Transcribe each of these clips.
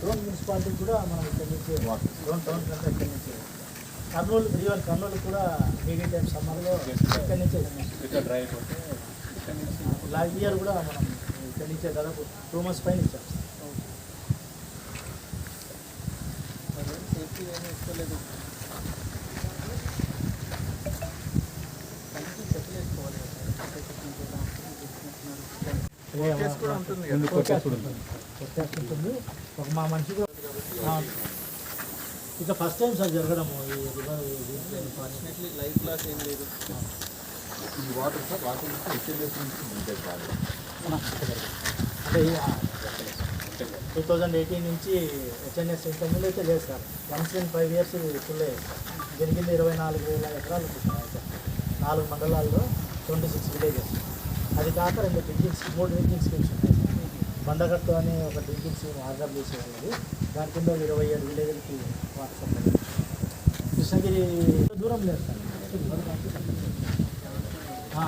Drone municipality కూడా మనం ఇక్కడి నుంచి డ్రోన్ టౌన్ కంటే ఇక్కడి నుంచి కర్నూలు రివర్ కర్నూలు కూడా మీడియం టైం సమ్మర్లో ఇక్కడి నుంచే లాస్ట్ ఇయర్ కూడా మనం ఇక్కడి నుంచే దాదాపు టూ మంత్స్ పైన ఇచ్చాం. సేఫ్టీ ఏమి ఇస్తలేదు. ఉంటుంది ఒక మా మనిషి ఇక ఫస్ట్ టైం సార్ జరగడము ఈ రివర్ ఇది లైఫ్ లాస్ ఏం లేదు ఈ వాటర్ సార్ వాటర్ హెచ్ఎల్ఎస్ నుంచి దిగుతాయి అంటే టూ థౌజండ్ ఎయిటీన్ నుంచి హెచ్ఎన్ఎస్ ఇంతకుముందు అయితే లేదు sir. Once in five years full అయ్యింది దీని కింద ఇరవై నాలుగు వేల ఎకరాలు ఉంటుంది సార్. నాలుగు మండలాల్లో ట్వంటీ సిక్స్ విలేజెస్ అది కాక రెండు డ్రింకింగ్స్ మూడు డ్రింకింగ్ స్కీమ్స్ ఉన్నాయి బండగట్టు అనే ఒక డ్రింకింగ్ స్కీమ్ ఆర్డర్ చేసి దాని కింద ఇరవై ఏడు విలేజ్లకి వాట్సాప్ కృష్ణగిరి దూరం లేదు సార్. రివర్ దాటి ఆ,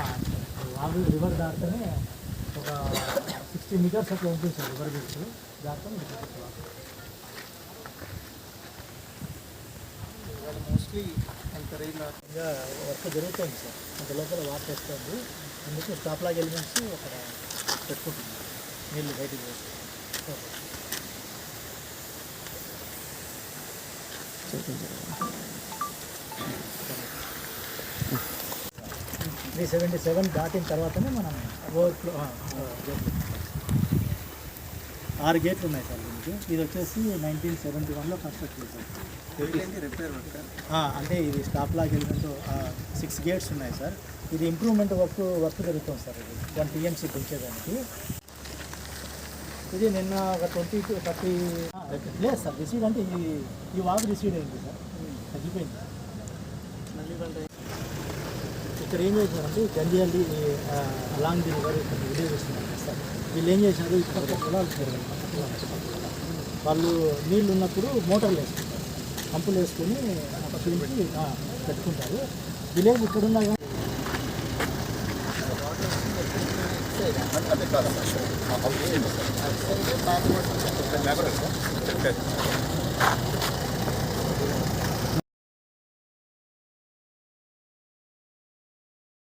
రివర్ దాటితేనే ఒక సిక్స్టీ మీటర్స్ అట్లా ఉంటుంది సార్ రివర్ బీచ్ దాంతో మోస్ట్లీ అంత ఇంకా వర్క్ జరుగుతుంది సార్. అంత లోపల వాటర్ వస్తుంది. అందుకు స్టాప్ లాగా ఎలిమెంట్స్ అక్కడ పెట్టుకుంటుంది నీళ్ళు బయటికి ఓకే. త్రీ సెవెంటీ సెవెన్ దాటిన తర్వాతనే మనం ఓవర్ఫ్లో ఆరు గేట్లు ఉన్నాయి సార్. దీనికి ఇది వచ్చేసి నైన్టీన్ సెవెంటీ వన్లో కన్స్ట్రక్ట్ చేశారు. అంటే ఇది స్టాప్ లాగా ఎలిమెంట్ సిక్స్ గేట్స్ ఉన్నాయి సార్. ఇది ఇంప్రూవ్మెంట్ వర్క్ వర్క్ జరుగుతుంది సార్ ఇది. వన్ టీఎంసీ పెంచేదానికి ఇది నిన్న ఒక ట్వంటీ టు థర్టీ లేదు సార్ రిసీడ్ అంటే ఈ ఈ వాక్ రిసీడ్ అయింది సార్. తగ్గిపోయింది. మళ్ళీ ఇక్కడ ఏం చేశారంటే గండియాలి అలాంగ్ ది రివర్ ఇక్కడ విలేజ్ వస్తున్నారు సార్. వీళ్ళు ఏం చేశారు ఇక్కడ పొలాలు. వాళ్ళు నీళ్ళు ఉన్నప్పుడు మోటార్లు వేసుకుంటారు. పంపులు వేసుకొని పక్కకి పెట్టుకుంటారు. విలేజ్ ఇక్కడ ఉన్నా కానీ